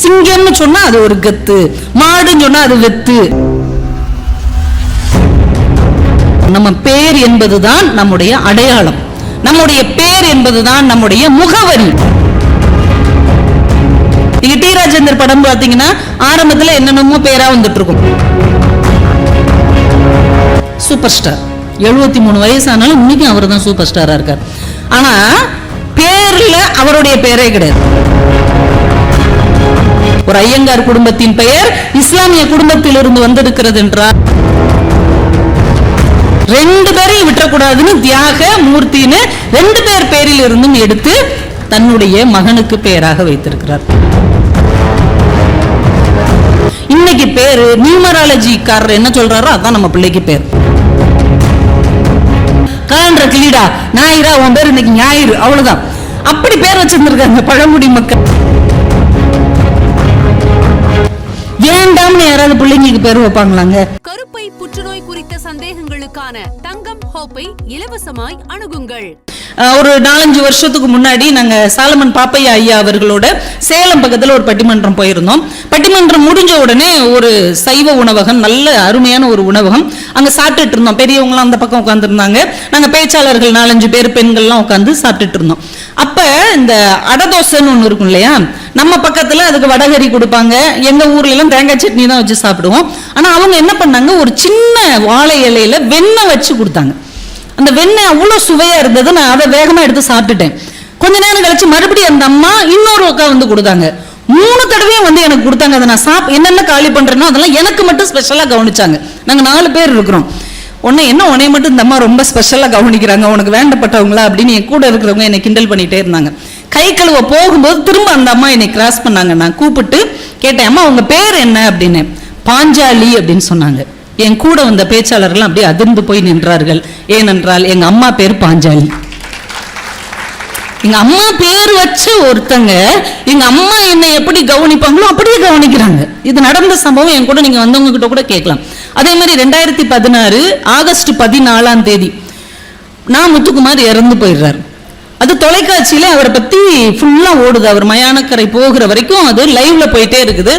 சிங்கம்னு சொன்னா அது ஒரு கத்து மாடுன்னு சொன்னா அது வெத்து. நம்ம பேர் என்பதுதான் நம்முடைய அடையாளம். நம்முடைய பேர் என்பதுதான் நம்முடைய முகவரி. நீங்க டி. ராஜேந்தர் படம் பாத்தீங்கன்னா ஆரம்பத்துல என்னென்னமோ பேரா வந்துட்டு இருக்கும் சூப்பர் ஸ்டார் எழுபத்தி மூணு வயசானாலும் இன்னைக்கும் அவர் தான் சூப்பர் ஸ்டாரா இருக்கார். ஆனா பேர்ல அவருடைய பேரே கிடையாது. ஒரு ஐயங்கார் குடும்பத்தின் பெயர் இஸ்லாமிய குடும்பத்தில் இருந்து வந்திருக்கிறது என்றார் ரெண்டு பேரையும் விட்டக்கூடாதுன்னு தியாக மூர்த்தின்னு ரெண்டு பேர் பேரில் இருந்தும் எடுத்து தன்னுடைய மகனுக்கு பெயராக வைத்திருக்கிறார். இன்னைக்கு பேரு நியூமராலஜிக்காரர் என்ன சொல்றாரோ அதான் நம்ம பிள்ளைக்கு பேர். காண்ற கிளீடா ஞாயிறா உன் பேர் இன்னைக்கு ஞாயிறு அவ்வளவுதான். அப்படி பேர் வச்சிருந்திருக்காங்க பழங்குடி மக்கள். வேண்டாம்னு யாராவது பிள்ளைங்களுக்கு பேர் வைப்பாங்களாங்க? கருப்பை புற்றுநோய் குறித்த சந்தேகங்களுக்கான தங்கம் ஹோப்பை இலவசமாய் அணுகுங்கள். ஒரு நாலஞ்சு வருஷத்துக்கு முன்னாடி நாங்கள் சாலமன் பாப்பையா ஐயா அவர்களோட சேலம் பக்கத்தில் ஒரு பட்டிமன்றம் போயிருந்தோம். பட்டிமன்றம் முடிஞ்ச உடனே ஒரு சைவ உணவகம் நல்ல அருமையான ஒரு உணவகம் அங்கே சாப்பிட்டுட்டு இருந்தோம். பெரியவங்களாம் அந்த பக்கம் உட்காந்துருந்தாங்க நாங்கள் பேச்சாளர்கள் நாலஞ்சு பேர் பெண்கள்லாம் உட்காந்து சாப்பிட்டுட்டு இருந்தோம். அப்போ இந்த அடதோசைன்னு ஒன்று இருக்கும் இல்லையா? நம்ம பக்கத்தில் அதுக்கு வடகரி கொடுப்பாங்க. எங்கள் ஊர்ல தேங்காய் சட்னி தான் வச்சு சாப்பிடுவோம். ஆனால் அவங்க என்ன பண்ணாங்க? ஒரு சின்ன வாழை இலையில வெண்ணெய் வச்சு கொடுத்தாங்க. அந்த வெண்ணெய் அவ்வளோ சுவையாக இருந்தது. நான் அதை வேகமாக எடுத்து சாப்பிட்டுட்டேன். கொஞ்ச நேரம் கழிச்சு மறுபடியும் அந்த அம்மா இன்னொரு அக்கா வந்து கொடுத்தாங்க. மூணு தடவையும் வந்து எனக்கு கொடுத்தாங்க. அதை நான் சாப் என்னென்ன காலி பண்ணுறேனோ அதெல்லாம் எனக்கு மட்டும் ஸ்பெஷலாக கவனிச்சாங்க. நாங்கள் நாலு பேர் இருக்கிறோம். உன்னை என்ன உன்னை மட்டும் இந்த அம்மா ரொம்ப ஸ்பெஷலாக கவனிக்கிறாங்க. உனக்கு வேண்டப்பட்டவங்களா அப்படின்னு என் கூட இருக்கிறவங்க என்னை கிண்டல் பண்ணிகிட்டே இருந்தாங்க. கை கழுவ போகும்போது திரும்ப அந்த அம்மா என்னை கிராஸ் பண்ணாங்க. நான் கூப்பிட்டு கேட்டேன் அம்மா உங்கள் பேர் என்ன? அப்படின்னு. பாஞ்சாலி அப்படின்னு சொன்னாங்க. என் கூட வந்த பேச்சாளர்கள் அப்படியே அதிர்ந்து போய் நின்றார்கள். ஏனென்றால் எங்க அம்மா பேர் பாஞ்சாலி. எங்க அம்மா பேர் வச்சு ஒருத்தங்க எங்க அம்மா என்னை எப்படி கவனிப்பாங்களோ அப்படியே கவனிக்கிறாங்க. இது நடந்த சம்பவம் என் கூட நீங்க வந்தவங்க கிட்ட கூட கேட்கலாம். அதே மாதிரி ரெண்டாயிரத்தி பதினாறு ஆகஸ்ட் பதினாலாம் தேதி நான் முத்துக்குமார் இறந்து போயிடுறாரு. அது தொலைக்காட்சியில அவரை பத்தி ஃபுல்லா ஓடுது. அவர் மயானக்கரை போகிற வரைக்கும் அது லைவ்ல போயிட்டே இருக்குது.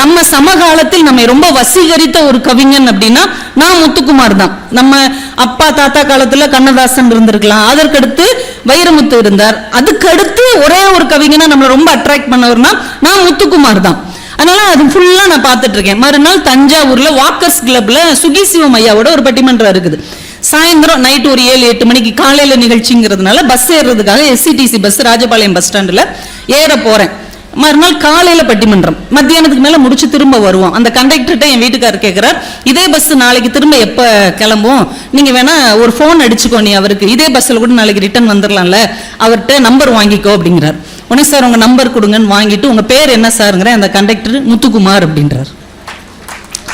நம்ம சமகாலத்தில் நம்மை ரொம்ப வசீகரித்த ஒரு கவிஞன் அப்படின்னா நான் முத்துக்குமார் தான். நம்ம அப்பா தாத்தா காலத்துல கண்ணதாசன் இருந்திருக்கலாம். அதற்கடுத்து வைரமுத்து இருந்தார். அதுக்கடுத்து ஒரே ஒரு கவிஞனா நம்மளை ரொம்ப அட்ராக்ட் பண்ணவர்னா நான் முத்துக்குமார் தான். அதனால அது ஃபுல்லா நான் பார்த்துட்டு இருக்கேன். மறுநாள் தஞ்சாவூர்ல வாக்கர்ஸ் கிளப்ல சுகி சிவம் ஐயாவோட ஒரு பட்டிமன்றம் இருக்குது. சாயந்தரம் நைட் ஒரு ஏழு எட்டு மணிக்கு காலையில நிகழ்ச்சிங்கிறதுனால பஸ் ஏறுறதுக்காக எஸ்சிடிசி பஸ் ராஜபாளையம் பஸ் ஸ்டாண்டுல ஏற போறேன். மறுநாள் காலையில பட்டிமன்றம். மத்தியானத்துக்கு மேல முடிச்சு திரும்ப வருவோம். அந்த கண்டக்டர்கிட்ட என் வீட்டுக்காரர் கேட்கிறார் இதே பஸ் நாளைக்கு திரும்ப எப்ப கிளம்பும் நீங்க வேணா ஒரு ஃபோன் அடிச்சுக்கோ நீ அவருக்கு. இதே பஸ்ல கூட நாளைக்கு ரிட்டர்ன் வந்துடலாம்ல அவர்கிட்ட நம்பர் வாங்கிக்கோ அப்படிங்கிறார். உடனே சார் உங்க நம்பர் கொடுங்கன்னு வாங்கிட்டு உங்க பேர் என்ன சாருங்கிற அந்த கண்டக்டர் முத்துக்குமார் அப்படின்றார்.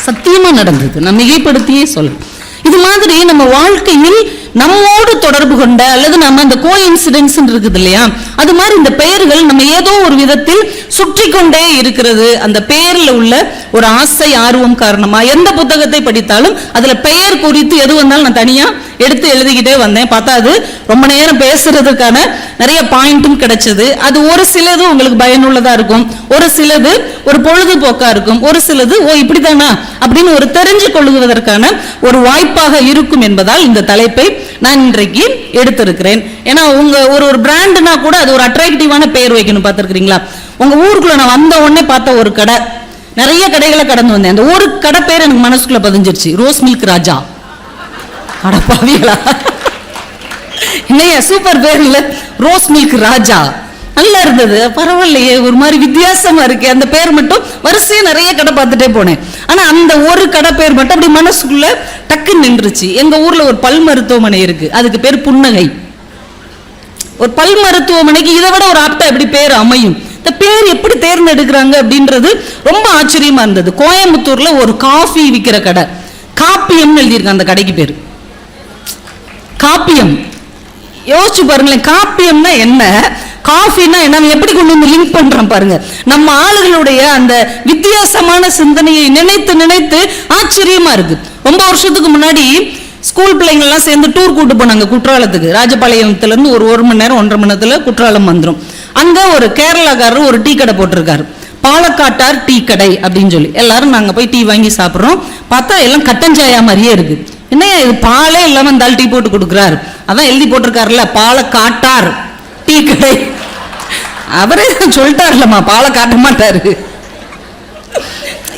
சத்தியமா நடந்தது. நான் மிகைப்படுத்தியே சொல்றேன் இது மாதிரி நம்ம வாழ்க்கையில் நம்மோடு தொடர்பு கொண்ட அல்லது நம்ம அந்த கோ இன்சிடென்ட்ஸ் இருக்குது இல்லையா? அது மாதிரி இந்த பெயர்கள் நம்ம ஏதோ ஒரு விதத்தில் சுற்றி கொண்டே இருக்கிறது. அந்த பெயர்ல உள்ள ஒரு ஆசை ஆர்வம் காரணமா எந்த புத்தகத்தை படித்தாலும் அதுல பெயர் குறித்து எது வந்தாலும் நான் தனியா எடுத்து எழுதிக்கிட்டே வந்தேன். பார்த்தா அது ரொம்ப நேரம் பேசுறதுக்கான நிறைய பாயிண்ட்டும் கிடைச்சது. அது ஒரு சிலது உங்களுக்கு பயனுள்ளதா இருக்கும். ஒரு சிலது ஒரு பொழுதுபோக்கா இருக்கும். ஒரு சிலது ஓ இப்படிதானா? அப்படின்னு ஒரு தெரிஞ்சு கொள்ளுவதற்கான ஒரு வாய்ப்பாக இருக்கும் என்பதால் இந்த தலைப்பை நான் இன்றைக்கு எடுத்திருக்கிறேன். ஏன்னா உங்க ஒரு ஒரு பிராண்டுனா கூட அது ஒரு அட்ராக்டிவான பெயர் வைக்கணும் பார்த்துருக்கீங்களா உங்க ஊருக்குள்ள நான் வந்த உடனே பார்த்த ஒரு கடை. நிறைய கடைகளை கடந்து வந்தேன். அந்த ஒரு கடை பேர் எனக்கு மனசுக்குள்ள பதிஞ்சிருச்சு. Rose milk Raja. அட பாவியலா என்னையா சூப்பர் பேர் இல்ல ரோஸ் மில்க் ராஜா. நல்லா இருந்தது. பரவாயில்லையே ஒரு மாதிரி வித்தியாசமா இருக்கு. அந்த பேர் மட்டும் வரிசையா நிறைய கடை பார்த்துட்டே போனேன். ஆனா அந்த ஒரு கடை பேர் மட்டும் அப்படி மனசுக்குள்ள டக்குன்னு நின்றுச்சு. எங்க ஊர்ல ஒரு பல் மருத்துவமனை இருக்கு. அதுக்கு பேர் புன்னகை. ஒரு பல் மருத்துவமனைக்கு இதை விட ஒரு ஆப்டா எப்படி பேர் அமையும்? இந்த பேர் எப்படி தேர்ந்தெடுக்கிறாங்க அப்படின்றது ரொம்ப ஆச்சரியமா இருந்தது. கோயம்புத்தூர்ல ஒரு காஃபி விற்கிற கடை. காப்பியம்னு எழுதியிருக்காங்க அந்த கடைக்கு பேர். காப்பியம். யோசிச்சு பாருங்களேன் காப்பியம்னா என்ன? காஃபின்னா என்ன? எப்படி கொண்டு வந்து லிங்க் பண்றோம் பாருங்க. நம்ம ஆளுகளுடைய அந்த வித்தியாசமான சிந்தனையை நினைத்து நினைத்து ஆச்சரியமா இருக்கு. ரொம்ப வருஷத்துக்கு முன்னாடி ஸ்கூல் பிள்ளைங்கள்லாம் சேர்ந்து டூர் கூட்டு போனாங்க குற்றாலத்துக்கு. ராஜபாளையத்துலேருந்து ஒரு ஒரு மணி நேரம் ஒன்றரை மணி நேரத்தில் குற்றாலம் வந்துடும் அங்கே ஒரு கேரளாக்காரர் ஒரு டீ கடை போட்டிருக்காரு. பாலக்காட்டார் டீ கடை அப்படின்னு சொல்லி. எல்லாரும் நாங்கள் போய் டீ வாங்கி சாப்பிட்றோம். பார்த்தா எல்லாம் கட்டஞ்சாயா மாதிரியே இருக்குது என்னையா இது? பாலே இல்லாமல் இந்த ஆள் டீ போட்டு கொடுக்குறாரு. அதான் எழுதி போட்டிருக்காருல்ல பாலை காட்டார். டீ கடை. அவரே சொல்லிட்டாருலம்மா பாலை காட்ட மாட்டாரு.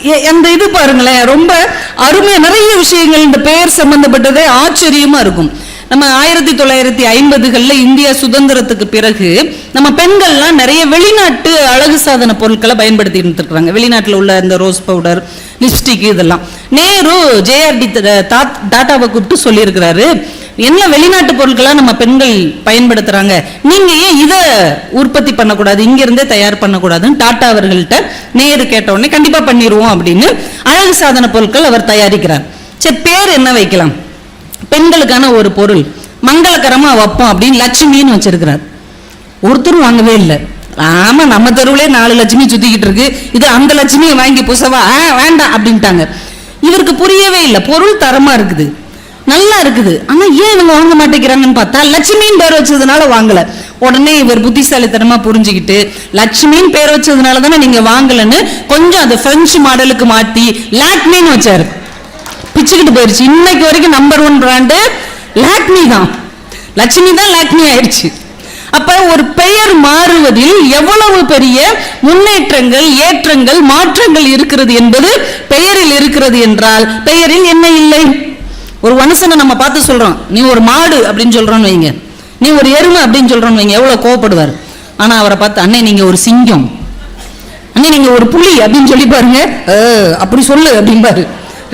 எ- அந்த இது பாருங்களேன் ரொம்ப அருமையா நிறைய விஷயங்கள் இந்த பெயர் சம்பந்தப்பட்டதே ஆச்சரியமாக இருக்கும். நம்ம ஆயிரத்தி தொள்ளாயிரத்தி ஐம்பதுகளில் இந்தியா சுதந்திரத்துக்கு பிறகு நம்ம பெண்கள்லாம் நிறைய வெளிநாட்டு அழகு சாதன பொருட்களை பயன்படுத்தி இருக்கிறாங்க வெளிநாட்டில் உள்ள இந்த ரோஸ் பவுடர் லிப்ஸ்டிக் இதெல்லாம். நேரு ஜேஆர்டி டாட்டாவை கூப்பிட்டு சொல்லியிருக்கிறாரு. என்ன வெளிநாட்டு பொருட்களா நம்ம பெண்கள் பயன்படுத்துறாங்க? நீங்க ஏன் இதை உற்பத்தி பண்ணக்கூடாது? இங்கேருந்தே தயார் பண்ணக்கூடாதுன்னு டாட்டா அவர்கள்ட்ட நேரு கேட்ட உடனே கண்டிப்பா பண்ணிடுவோம் அப்படின்னு அழகு சாதன பொருட்கள் அவர் தயாரிக்கிறார். சரி பேர் என்ன வைக்கலாம்? பெண்களுக்கான ஒரு பொருள். மங்களகரமா வைப்போம் அப்படின்னு லட்சுமின்னு வச்சிருக்கிறார். ஒருத்தரும் வாங்கவே இல்லை. ஆமா நம்ம தெருவிலே நாலு லட்சுமி சுத்திக்கிட்டு இருக்கு. இது அந்த லட்சுமியை வாங்கி புசவா? ஆ, வேண்டாம் அப்படின்ட்டாங்க. இவருக்கு புரியவே இல்லை. பொருள் தரமா இருக்குது. நல்லா இருக்குது. ஆனா ஏன் இவங்க வாங்க மாட்டேங்கிறாங்கன்னு பார்த்தா லட்சுமின்னு பேர் வச்சதுனால வாங்கல. உடனே இவர் புத்திசாலித்தனமா புரிஞ்சுக்கிட்டு லட்சுமின்னு பேர் வச்சதுனால தானே நீங்க வாங்கலன்னு கொஞ்சம் அதை பிரெஞ்சு மாடலுக்கு மாத்தி லாக்மின்னு வச்சாரு. பிச்சுக்கிட்டு போயிருச்சு. இன்னைக்கு வரைக்கும் நம்பர் ஒன் பிராண்டு லாக்மி தான். லட்சுமி தான் லாக்மி ஆயிடுச்சு அப்ப ஒரு பெயர் மாறுவதில் எவ்வளவு பெரிய முன்னேற்றங்கள் ஏற்றங்கள் மாற்றங்கள் இருக்கிறது என்பது பெயரில் இருக்கிறது என்றால் பெயரில் என்ன இல்லை? ஒரு மனுஷனை நம்ம பார்த்து சொல்றோம் நீ ஒரு மாடு அப்படின்னு சொல்றோம்னு வைங்க. நீ ஒரு எருமை அப்படின்னு சொல்றோம்னு வைங்க எவ்வளவு கோவப்படுவார். ஆனா அவரை பார்த்து அண்ணே நீங்க ஒரு சிங்கம். அண்ணே நீங்க ஒரு புலி அப்படின்னு சொல்லி பாருங்க. அப்படி சொல்லு அப்படிம்பாரு.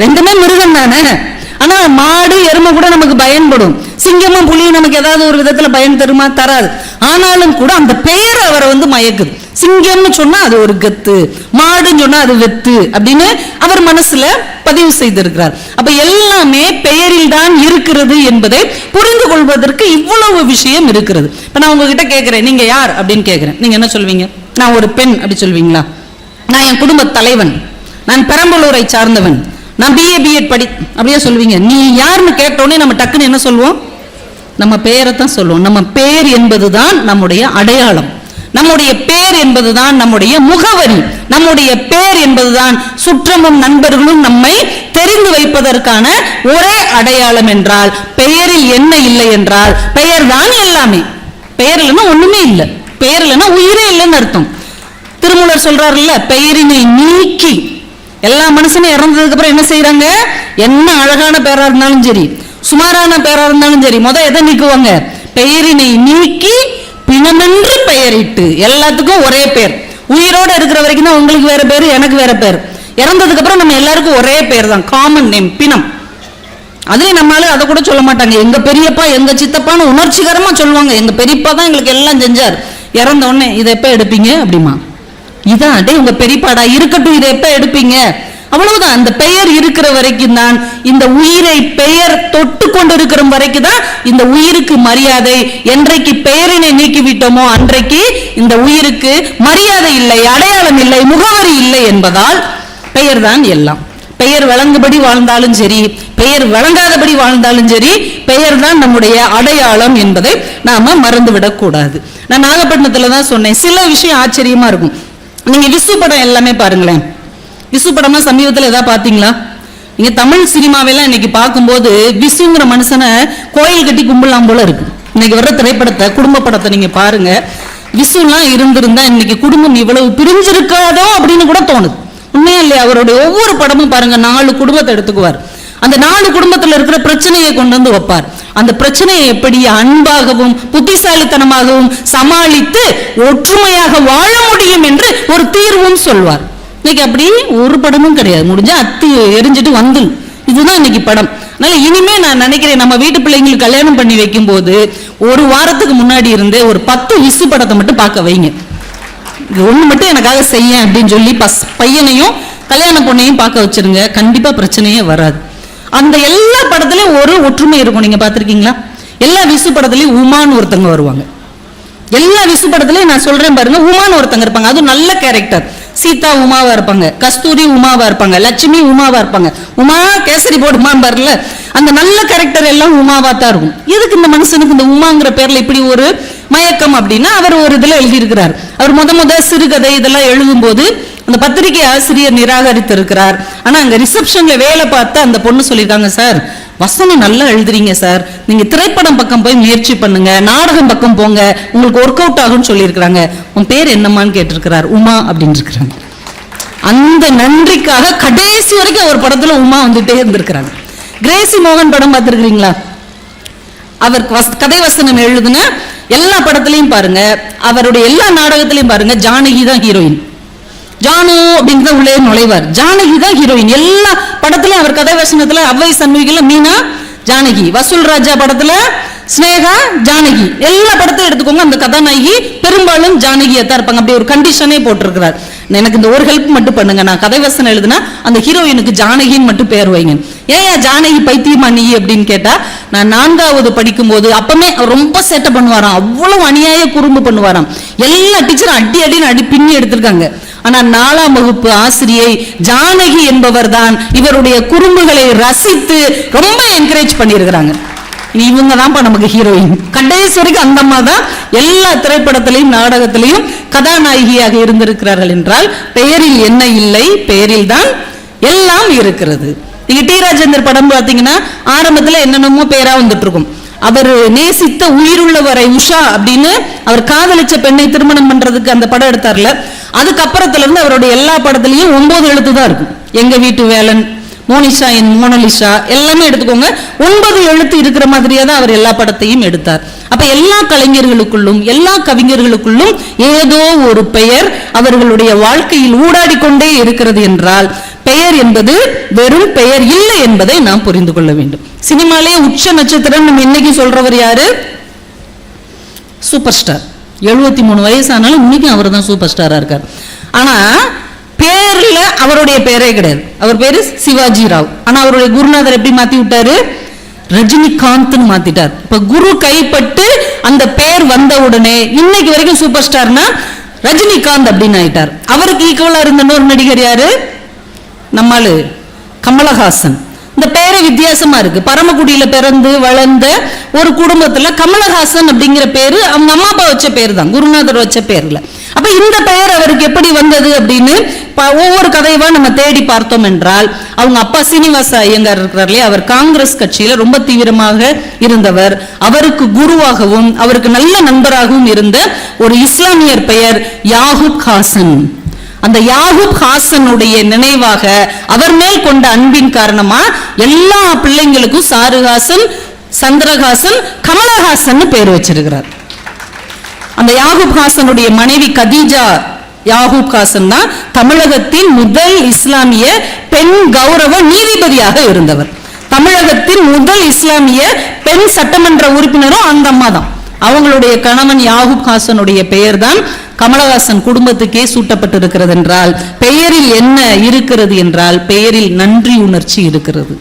ரெண்டுமே மிருகம் தானே ஆனால் மாடு எருமை கூட நமக்கு பயன்படும். சிங்கமும் புலியும் நமக்கு ஏதாவது ஒரு விதத்தில் பயன் தருமா? தராது. ஆனாலும் கூட அந்த பெயர் அவரை வந்து மயக்குது. சிங்கம்னு சொன்னா அது ஒரு கத்து. மாடுன்னு சொன்னா அது வெத்து அப்படின்னு அவர் மனசுல பதிவு செய்திருக்கிறார். அப்ப எல்லாமே பெயரில் தான் இருக்கிறது என்பதை புரிந்து கொள்வதற்கு இவ்வளவு விஷயம் இருக்கிறது. இப்ப நான் உங்ககிட்ட கேட்கிறேன் நீங்க யார் அப்படின்னு கேட்கிறேன் நீங்க என்ன சொல்வீங்க? நான் ஒரு பெண் அப்படி சொல்வீங்களா? நான் என் குடும்ப தலைவன். நான் பெரம்பலூரை சார்ந்தவன். நான் பிஏ பிஎட் படி அப்படியே சொல்வீங்க நீ யாருன்னு கேட்டோடனே நம்ம டக்குன்னு என்ன சொல்லுவோம்? நம்ம பெயரை தான் சொல்லுவோம். நம்ம பேர் என்பதுதான் நம்முடைய அடையாளம். நம்முடைய பேர் என்பதுதான் நம்முடைய முகவரி. நம்முடைய பேர் என்பதுதான் சுற்றமும் நண்பர்களும் நம்மை தெரிந்து வைப்பதற்கான ஒரே அடையாளம் என்றால் பெயரில் என்ன இல்லை என்றால் பெயர் தான் எல்லாமே. பெயர் இல்லைன்னா ஒண்ணுமே இல்லை. பெயர் இல்லைன்னா உயிரே இல்லைன்னு அர்த்தம். திருமூலர் சொல்றாருல்ல பெயரினை நீக்கி எல்லா மனுஷனும் இறந்ததுக்கு அப்புறம் என்ன செய்யறாங்க என்ன அழகான பேரா இருந்தாலும் சரி சுமாரான பேரா இருந்தாலும் சரி முத எதை நீக்குவாங்க? பெயரினை நீக்கி பிணமென்று பெயரிட்டு எல்லாத்துக்கும் ஒரே பேர். உயிரோடு இருக்கிற வரைக்கும் தான் உங்களுக்கு வேற பேர் எனக்கு வேற பேர். இறந்ததுக்கு அப்புறம் நம்ம எல்லாருக்கும் ஒரே பேர் தான் காமன் நேம் பிணம். அதுலயும் நம்மளால அதை கூட சொல்ல மாட்டாங்க. எங்க பெரியப்பா எங்க சித்தப்பான்னு உணர்ச்சிகரமா சொல்லுவாங்க. எங்க பெரியப்பா தான் எங்களுக்கு எல்லாம் செஞ்சார். இறந்த உடனே இதை எப்ப எடுப்பீங்க? அப்படிமா. இதான் டே உங்க பெரியப்பாடா இருக்கட்டும் இதை எப்ப எடுப்பீங்க? அவ்வளவுதான் அந்த பெயர் இருக்கிற வரைக்கும் தான் இந்த உயிரை பெயர் தொட்டு கொண்டு இருக்கிற வரைக்கும் தான் இந்த உயிருக்கு மரியாதை என்றைக்கு பெயரினை நீக்கிவிட்டோமோ அன்றைக்கு இந்த உயிருக்கு மரியாதை இல்லை அடையாளம் இல்லை முகவரி இல்லை என்பதால் பெயர் தான் எல்லாம். பெயர் வழங்குபடி வாழ்ந்தாலும் சரி பெயர் வழங்காதபடி வாழ்ந்தாலும் சரி பெயர் தான் நம்முடைய அடையாளம் என்பதை நாம மறந்துவிடக் கூடாது நான் நாகப்பட்டினத்துல தான் சொன்னேன் சில விஷயம் ஆச்சரியமா இருக்கும். நீங்க விசு படம் எல்லாமே பாருங்களேன். விசு படம்லாம் சமீபத்துல எதாவது பார்த்தீங்களா நீங்கள் தமிழ் சினிமாவெல்லாம் இன்னைக்கு பார்க்கும்போது விசுங்கிற மனுஷனை கோயில் கட்டி கும்பிடலாம் போல இருக்கு. இன்னைக்கு வர்ற திரைப்படத்தை குடும்ப படத்தை நீங்கள் பாருங்க. விசுலாம் இருந்திருந்தா இன்னைக்கு குடும்பம் இவ்வளவு பிரிஞ்சிருக்காதோ அப்படின்னு கூட தோணுது. உண்மையா இல்லையா? அவருடைய ஒவ்வொரு படமும் பாருங்க நாலு குடும்பத்தை எடுத்துக்குவார். அந்த நாலு குடும்பத்தில் இருக்கிற பிரச்சனையை கொண்டு வந்து வைப்பார். அந்த பிரச்சனையை எப்படி அன்பாகவும் புத்திசாலித்தனமாகவும் சமாளித்து ஒற்றுமையாக வாழ முடியும் என்று ஒரு தீர்வும் சொல்வார். இன்னைக்கு அப்படி ஒரு படமும் கிடையாது. முடிஞ்சா அத்து எரிஞ்சிட்டு வந்து இதுதான் இன்னைக்கு படம். அதனால இனிமே நான் நினைக்கிறேன் நம்ம வீட்டு பிள்ளைங்களுக்கு கல்யாணம் பண்ணி வைக்கும் போது ஒரு வாரத்துக்கு முன்னாடி இருந்தே ஒரு பத்து விசு படத்தை மட்டும் பார்க்க வைங்க. இது ஒண்ணு மட்டும் எனக்காக செய்ய அப்படின்னு சொல்லி பஸ் பையனையும் கல்யாண பொண்ணையும் பார்க்க வச்சிருங்க. கண்டிப்பா பிரச்சனையே வராது. அந்த எல்லா படத்துலையும் ஒரு ஒற்றுமை இருக்கும். நீங்க பார்த்துருக்கீங்களா? எல்லா விசு படத்துலையும் உமான்னு ஒருத்தங்க வருவாங்க. எல்லா விசு படத்துலையும் நான் சொல்றேன் பாருங்க உமான்னு ஒருத்தங்க இருப்பாங்க. அதுவும் நல்ல கேரக்டர் சீதா உமாவா இருப்பாங்க கஸ்தூரி உமாவா இருப்பாங்க லட்சுமி உமாவா இருப்பாங்க. உமா கேசரி போடுமான்னு பாருல அந்த நல்ல கேரக்டர் எல்லாம் உமாவா தான் இருக்கும். எதுக்கு இந்த மனுஷனுக்கு இந்த உமாங்கிற பேர்ல இப்படி ஒரு மயக்கம் அப்படின்னா அவர் ஒரு இதுல எழுதியிருக்கிறார். அவர் முத முத சிறுகதை இதெல்லாம் எழுதும்போது அந்த பத்திரிகை ஆசிரியர் நிராகரித்து இருக்கிறார் ஆனால் அங்கே ரிசப்ஷனில் வேலை பார்த்து அந்த பொண்ணு சொல்லியிருக்காங்க சார் வசனம் நல்லா எழுதுறீங்க சார். நீங்க திரைப்படம் பக்கம் போய் முயற்சி பண்ணுங்க. நாடகம் பக்கம் போங்க. உங்களுக்கு ஒர்க் அவுட் ஆகும்னு சொல்லியிருக்கிறாங்க. உன் பேர் என்னம்மான்னு கேட்டிருக்கிறார். உமா அப்படின்னு இருக்கிறாங்க. அந்த நன்றிக்காக கடைசி வரைக்கும் ஒரு படத்துல உமா வந்துட்டே இருந்திருக்கிறாங்க. கிரேசி மோகன் படம் பார்த்துருக்கிறீங்களா? அவர் வஸ்- கதை வசனம் எழுதுன எல்லா படத்துலையும் பாருங்க. அவருடைய எல்லா நாடகத்திலையும் பாருங்க. ஜானகி தான் ஹீரோயின் ஜானு அப்படின்னு தான் உள்ளே நுழைவார். ஜானகி தான் ஹீரோயின் எல்லா படத்துலயும் அவர் கதை வசனத்துல அவ்வை சண்முகில மீனா ஜானகி. வசூல் ராஜா படத்துல ஸ்னேகா ஜானகி. எல்லா படத்தையும் எடுத்துக்கோங்க. அந்த கதாநாயகி பெரும்பாலும் ஜானகியா தான் இருப்பாங்க. அப்படி ஒரு கண்டிஷனே போட்டிருக்கிறார். எனக்கு இந்த ஒரு ஹெல்ப் மட்டும் பண்ணுங்க. நான் கதை வசனம் எழுதுனா அந்த ஹீரோயினுக்கு ஜானகின்னு மட்டும் பேர் வைங்க. ஏன் ஜானகி பைத்தியமா நீ அப்படின்னு கேட்டா நான் நான்காவது படிக்கும்போது அப்பமே ரொம்ப சேட்டை பண்ணுவாராம். அவ்வளவு அநியாய குறும்பு பண்ணுவாராம். எல்லா டீச்சரும் அடி அடின்னு அடி பின்னி எடுத்திருக்காங்க. ஆனா நாலாம் வகுப்பு ஆசிரியை ஜானகி என்பவர் தான் இவருடைய குறும்புகளை ரசித்து ரொம்ப என்கரேஜ் பண்ணியிருக்கிறாங்க. இவங்க தான்ப்பா நமக்கு ஹீரோயின் கடைசி வரைக்கும் அந்த அம்மா தான் எல்லா திரைப்படத்திலையும் நாடகத்திலையும் கதாநாயகியாக இருந்திருக்கிறார்கள் என்றால் பெயரில் என்ன இல்லை பெயரில் தான் எல்லாம் இருக்கிறது. நீங்க டி. ராஜேந்தர் படம் பார்த்தீங்கன்னா ஆரம்பத்துல என்னென்னமோ பேரா வந்துட்டு இருக்கும் அவர் நேசித்த உயிருள்ளவரை உஷா அப்படின்னு அவர் காதலிச்ச பெண்ணை திருமணம் பண்றதுக்கு அந்த படம் எடுத்தார்ல. அதுக்கப்புறத்துல இருந்து அவருடைய எல்லா படத்துலயும் ஒன்பது எழுத்து தான் இருக்கும். எங்க வீட்டு வேலன் மோனிஷா என் மோனலிஷா எல்லாமே எடுத்துக்கோங்க. ஒன்பது எழுத்து இருக்கிற மாதிரியே தான் அவர் எல்லா படத்தையும் எடுத்தார். அப்ப எல்லா கலைஞர்களுக்குள்ளும் எல்லா கவிஞர்களுக்குள்ளும் ஏதோ ஒரு பெயர் அவர்களுடைய வாழ்க்கையில் ஊடாடி கொண்டே இருக்கிறது என்றால் பெயர் என்பது வெறும் பெயர் இல்லை என்பதை நாம் புரிந்து கொள்ள வேண்டும். சினிமாலே உச்ச நட்சத்திரம் நம்ம இன்னைக்கு சொல்றவர் யாரு? சூப்பர் ஸ்டார் எழுபத்தி மூணு வயசானாலும் இன்னைக்கும் அவர் தான் சூப்பர் ஸ்டாரா இருக்கார். ஆனா பேர்ல அவருடைய பேரே கிடையாது. அவர் பேரு சிவாஜி ராவ். ஆனா அவருடைய குருநாதர் எப்படி மாத்தி விட்டாரு? ரஜினிகாந்த்னு மாத்திட்டார். இப்ப குரு கைப்பட்டு அந்த பேர் வந்த உடனே இன்னைக்கு வரைக்கும் சூப்பர் ஸ்டார்னா ரஜினிகாந்த் அப்படின்னு ஆயிட்டார். அவருக்கு ஈக்குவலா இருந்த இன்னொரு நடிகர் யாரு? நம்மளு கமலஹாசன். இந்த பேரே வித்தியாசமா இருக்கு. பரமக்குடியில பிறந்து வளர்ந்த ஒரு குடும்பத்துல கமலஹாசன் அப்படிங்கிற பேரு அவங்க அம்மா அப்பா வச்ச பேர் தான் குருநாதர் வச்ச பேர்ல. அப்ப இந்த பெயர் அவருக்கு எப்படி வந்தது அப்படின்னு ஒவ்வொரு கதையவா நம்ம தேடி பார்த்தோம் என்றால் அவங்க அப்பா சீனிவாச ஐயங்கார் இருக்கிறார் அவர் காங்கிரஸ் கட்சியில ரொம்ப தீவிரமாக இருந்தவர். அவருக்கு குருவாகவும் அவருக்கு நல்ல நண்பராகவும் இருந்த ஒரு இஸ்லாமியர் பெயர் யாகூப் ஹாசன். அந்த யாகூப் ஹாசனுடைய நினைவாக அவர் மேல் கொண்ட அன்பின் காரணமா எல்லா பிள்ளைங்களுக்கும் சாருஹாசன் சந்திரஹாசன் கமலஹாசன் பேர் வச்சிருக்கிறார். அந்த யாகூப் ஹாசனுடைய மனைவி கதீஜா யாகூப் ஹாசன் தான் தமிழகத்தின் முதல் இஸ்லாமிய பெண் கௌரவ நீதிபதியாக இருந்தவர். தமிழகத்தின் முதல் இஸ்லாமிய பெண் சட்டமன்ற உறுப்பினரும் அந்த அம்மா தான். அவங்களுடைய கணவன் யாகூப் ஹாசனுடைய பெயர் தான் கமலஹாசன் குடும்பத்துக்கே சூட்டப்பட்டிருக்கிறது என்றால் பெயரில் என்ன இருக்கிறது என்றால் பெயரில் நன்றி உணர்ச்சி இருக்கிறது.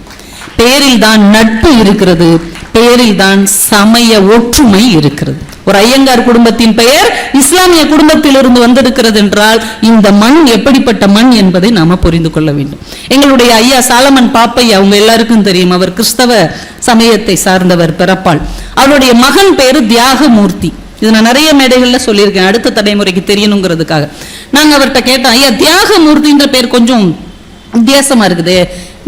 பெயரில் தான் நட்பு இருக்கிறது பெயரில் தான் சமய ஒற்றுமை இருக்கிறது. ஒரு ஐயங்கார் குடும்பத்தின் பெயர் இஸ்லாமிய குடும்பத்திலிருந்து வந்திருக்கிறது என்றால் இந்த மண் எப்படிப்பட்ட மண் என்பதை நாம புரிந்து கொள்ள வேண்டும். எங்களுடைய ஐயா சாலமன் பாப்பையா அவங்க எல்லாருக்கும் தெரியும் அவர் கிறிஸ்தவ சமயத்தை சார்ந்தவர் பிறப்பாள் அவருடைய மகன் பேரு தியாகமூர்த்தி. இது நான் நிறைய மேடைகள்ல சொல்லியிருக்கேன் அடுத்த தலைமுறைக்கு தெரியணுங்கிறதுக்காக. நாங்க அவர்கிட்ட கேட்டோம் ஐயா தியாகமூர்த்தின்ற பேர் கொஞ்சம் வித்தியாசமா இருக்குதே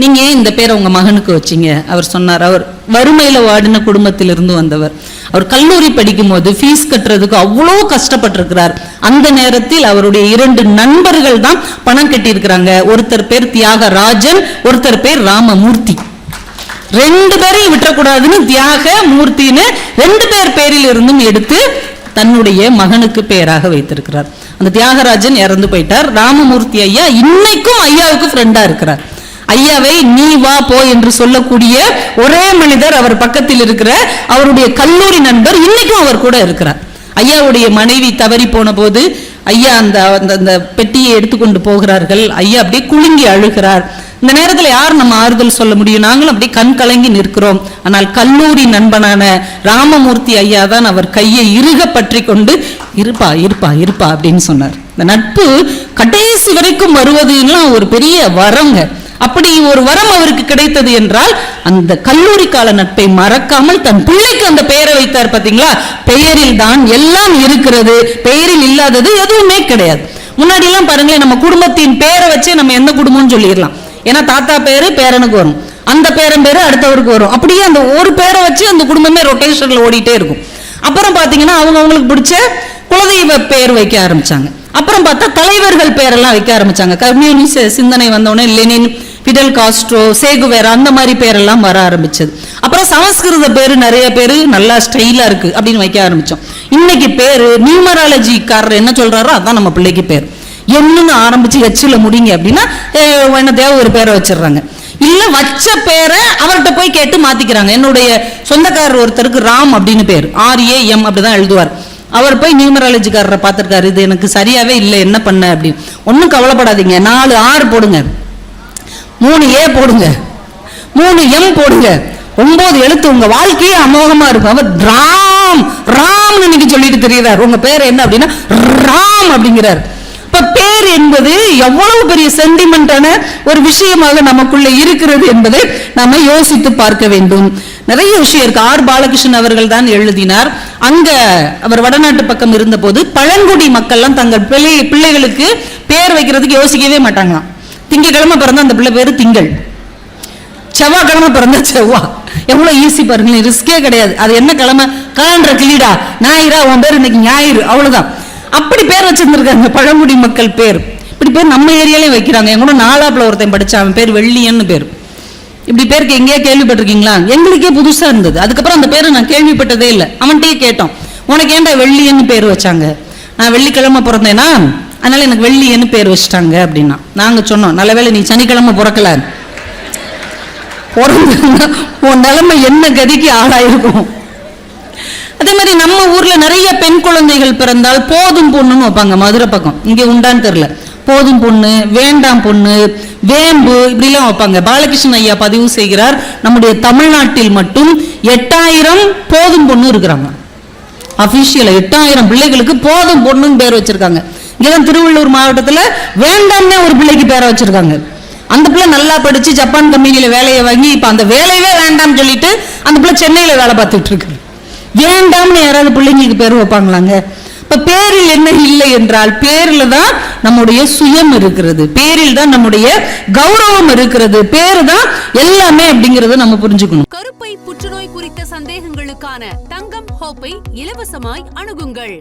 நீங்க ஏன் இந்த பேரை உங்க மகனுக்கு வச்சீங்க? அவர் சொன்னார் அவர் வறுமையில வாடின குடும்பத்திலிருந்து வந்தவர். அவர் கல்லூரி படிக்கும்போது ஃபீஸ் கட்டுறதுக்கு அவ்வளோ கஷ்டப்பட்டிருக்கிறார். அந்த நேரத்தில் அவருடைய இரண்டு நண்பர்கள் தான் பணம் கட்டியிருக்கிறாங்க. ஒருத்தர் பேர் தியாகராஜன் ஒருத்தர் பேர் ராமமூர்த்தி. ரெண்டு பேரையும் விட்டுறக்கூடாதுன்னு தியாக மூர்த்தின்னு ரெண்டு பேர் பேரில் இருந்தும் எடுத்து தன்னுடைய மகனுக்கு பெயராக வைத்திருக்கிறார். அந்த தியாகராஜன் இறந்து போயிட்டார். ராமமூர்த்தி ஐயா இன்னைக்கும் ஐயாவுக்கு ஃப்ரெண்டா இருக்கிறார். ஐயாவை நீ வா போ என்று சொல்லக்கூடிய ஒரே மனிதர் அவர் பக்கத்தில் இருக்கிற அவருடைய கல்லூரி நண்பர் இன்னைக்கும் அவர் கூட இருக்கிறார். ஐயாவுடைய மனைவி தவறி போன போது ஐயா அந்த அந்த- பெட்டியை எடுத்துக்கொண்டு போகிறார்கள். ஐயா அப்படியே குலுங்கி அழுகிறார். இந்த நேரத்தில் யார் நம்ம ஆறுதல் சொல்ல முடியும்? நாங்களும் அப்படியே கண் கலங்கி நிற்கிறோம். ஆனால் கல்லூரி நண்பனான ராமமூர்த்தி ஐயா தான் அவர் கையை இறுக பற்றி கொண்டு இருப்பா இருப்பா இருப்பா அப்படின்னு சொன்னார். இந்த நட்பு கடைசி வரைக்கும் வருவதுலாம் ஒரு பெரிய வரங்க. அப்படி ஒரு வரம் அவருக்கு கிடைத்தது என்றால் அந்த கல்லூரி கால நட்பை மறக்காமல் தன் பிள்ளைக்கு அந்த பெயரை வைத்தார் பார்த்தீங்களா? பெயரில் தான் எல்லாம் இருக்கிறது. பெயரில் இல்லாதது எதுவுமே கிடையாது. முன்னாடி எல்லாம் பாருங்களேன் நம்ம குடும்பத்தின் பேரை வச்சு நம்ம எந்த குடும்பம்னு சொல்லிடலாம். ஏன்னா தாத்தா பேரு பேரனுக்கு வரும். அந்த பேரன் பேரு அடுத்தவருக்கு வரும். அப்படியே அந்த ஒரு பேரை வச்சு அந்த குடும்பமே ரொட்டேஷன்ல ஓடிட்டே இருக்கும். அப்புறம் பாத்தீங்கன்னா அவங்க அவங்களுக்கு பிடிச்ச குலதெய்வ பேர் வைக்க ஆரம்பிச்சாங்க. அப்புறம் பார்த்தா தலைவர்கள் பேரெல்லாம் வைக்க ஆரம்பிச்சாங்க. கம்யூனிஸ்ட் சிந்தனை வந்தோடனே லெனின் பிடல் காஸ்ட்ரோ சேகுவேர் அந்த மாதிரி பேரெல்லாம் வர ஆரம்பிச்சது. அப்புறம் சமஸ்கிருத பேர் நிறைய பேர் நல்லா ஸ்டைலா இருக்கு அப்படின்னு வைக்க ஆரம்பிச்சோம். இன்னைக்கு பேரு நியூமராலஜிக்காரர் என்ன சொல்றாரோ அதான் நம்ம பிள்ளைக்கு பேர். என்னன்னு ஆரம்பிச்சு ஹெச்சில் முடிங்க அப்படின்னா என்ன தேவை ஒரு பேரை வச்சிடுறாங்க. இல்ல வச்ச பேரை அவர்கிட்ட போய் கேட்டு மாத்திக்கிறாங்க. என்னுடைய சொந்தக்காரர் ஒருத்தருக்கு ராம் அப்படின்னு பேர். ஆர் ஏ எம் அப்படிதான் எழுதுவார். அவர் போய் நியூமராலஜிக்காரரை பார்த்துருக்காரு. இது எனக்கு சரியாவே இல்லை என்ன பண்ண அப்படின்னு. ஒன்றும் கவலைப்படாதீங்க. நாலு ஆறு போடுங்க. மூணு ஏ போடுங்க. மூணு எம் போடுங்க. ஒன்பது எழுத்து உங்க வாழ்க்கையே அமோகமா இருக்கும். அவர் ராம் ராம்னு இன்னைக்கு சொல்லிட்டு தெரியுறார். உங்க பேர் என்ன அப்படின்னா ராம் அப்படிங்கிறார். இப்ப பேர் என்பது எவ்வளவு பெரிய சென்டிமெண்டான ஒரு விஷயமாக நமக்குள்ள இருக்கிறது என்பதை நாம யோசித்து பார்க்க வேண்டும். நிறைய விஷயம் இருக்கு. ஆர் பாலகிருஷ்ணன் அவர்கள் தான் எழுதினார். அங்க அவர் வடநாட்டு பக்கம் இருந்தபோது பழங்குடி மக்கள்லாம் தங்கள் பிள்ளை பிள்ளைகளுக்கு பேர் வைக்கிறதுக்கு யோசிக்கவே மாட்டாங்களாம். திங்கக்கிழமை பிறந்த அந்த பிள்ளை பேர் திங்கள். செவ்வாய்க்கிழமை பிறந்த செவ்வா எவ்வளோ ஈஸி பாருங்களேன் ரிஸ்கே கிடையாது. அது என்ன கிழமை? காலண்டர் கிளிடா ஞாயிறா உன் பேர் இன்னைக்கு ஞாயிறு. அவ்வளோதான் அப்படி பேர் வச்சுருந்துருக்காங்க பழங்குடி மக்கள் பேர். இப்படி பேர் நம்ம ஏரியாலையும் வைக்கிறாங்க. என் கூட நாலாப்பில் ஒருத்தன் படிச்சான். அவன் பேர் வெள்ளியன்னு பேர். இப்படி பேருக்கு எங்கேயா கேள்விப்பட்டிருக்கீங்களா? எங்களுக்கே புதுசாக இருந்தது. அதுக்கப்புறம் அந்த பேரை நான் கேள்விப்பட்டதே இல்லை. அவன்கிட்டயே கேட்டோம். உனக்கு ஏன்டா வெள்ளியன்னு பேர் வச்சாங்க? நான் வெள்ளிக்கிழமை பிறந்தேனா? அதனால எனக்கு வெள்ளியன்னு பேர் வச்சுட்டாங்க அப்படின்னா. நாங்கள் சொன்னோம் நல்ல வேளை நீ சனிக்கிழமை பிறக்கல. பிறந்திருந்தா உன் நிலைமை என்ன கதிக்கு ஆளாயிருக்கும். அதே மாதிரி நம்ம ஊர்ல நிறைய பெண் குழந்தைகள் பிறந்தால் போதும் பொண்ணுன்னு வைப்பாங்க மதுரை பக்கம். இங்கே உண்டான்னு தெரியல. போதும் பொண்ணு வேண்டாம் பொண்ணு வேம்பு இப்படிலாம் வைப்பாங்க. பாலகிருஷ்ணன் ஐயா பதிவு செய்கிறார் நம்முடைய தமிழ்நாட்டில் மட்டும் எட்டாயிரம் போதும் பொண்ணு இருக்கிறாங்க. அபிஷியல் எட்டாயிரம் பிள்ளைகளுக்கு போதும் பொண்ணுன்னு பேர் வச்சிருக்காங்க. இங்கதான் திருவள்ளூர் மாவட்டத்துல வேண்டாம்னே ஒரு பிள்ளைக்கு பேரை வச்சிருக்காங்க. அந்த பிள்ளை நல்லா படிச்சு ஜப்பான் கம்பெனியில வேலையை வாங்கி இப்போ அந்த வேலையவே வேண்டாம்னு சொல்லிட்டு அந்த பிள்ளை சென்னையில வேலை பார்த்துட்டு இருக்கு. வேண்டாம்னு யாராவது பிள்ளைங்களுக்கு பேர் வைப்பாங்களாங்க? இப்ப பேரில் என்ன இல்லை என்றால் பேர்ல தான் நம்முடைய சுயம் இருக்கிறது. பேரில் தான் நம்முடைய கௌரவம் இருக்கிறது. பேரு தான் எல்லாமே அப்படிங்கறத நம்ம புரிஞ்சுக்கணும். கருப்பை புற்றுநோய் குறித்த சந்தேகங்களுக்கான தங்கம் ஹோப்பை இலவசமாய் அணுகுங்கள்.